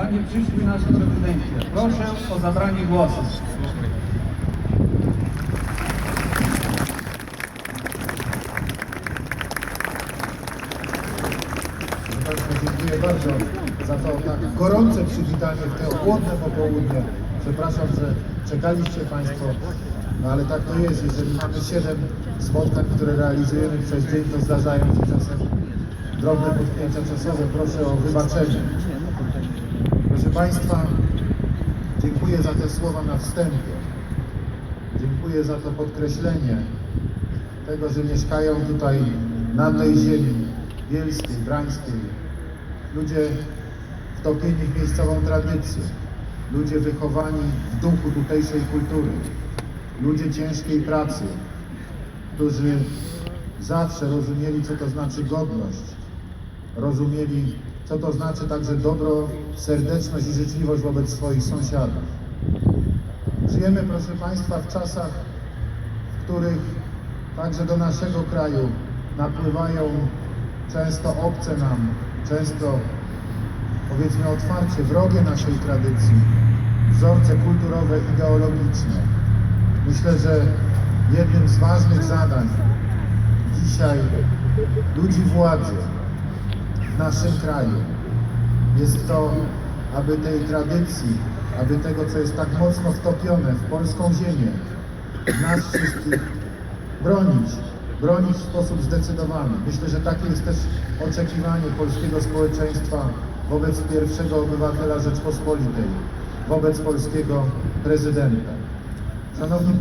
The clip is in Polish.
Panie przyszły nasz prezydencie, proszę o zabranie głosu. Dziękuję bardzo za to tak gorące przywitanie w te chłodne popołudnie. Przepraszam, że czekaliście Państwo, no ale tak to jest. Jeżeli mamy 7 spotkań, które realizujemy przez dzień, to zdarzają się czasem drobne potknięcia czasowe. Proszę o wybaczenie. Proszę Państwa, dziękuję za te słowa na wstępie. Dziękuję za to podkreślenie tego, że mieszkają tutaj na tej ziemi bielskiej, brańskiej. Ludzie wtopieni w miejscową tradycję. Ludzie wychowani w duchu tutejszej kultury. Ludzie ciężkiej pracy, którzy zawsze rozumieli, co to znaczy godność. Rozumieli, co to znaczy także dobro, serdeczność i życzliwość wobec swoich sąsiadów. Żyjemy, proszę Państwa, w czasach, w których także do naszego kraju napływają często obce nam, często powiedzmy otwarcie wrogie naszej tradycji, wzorce kulturowe, ideologiczne. Myślę, że jednym z ważnych zadań dzisiaj ludzi władzy w naszym kraju jest to, aby tej tradycji, aby tego, co jest tak mocno wtopione w polską ziemię, nas wszystkich bronić, bronić w sposób zdecydowany. Myślę, że takie jest też oczekiwanie polskiego społeczeństwa wobec pierwszego obywatela Rzeczpospolitej, wobec polskiego prezydenta. Szanowni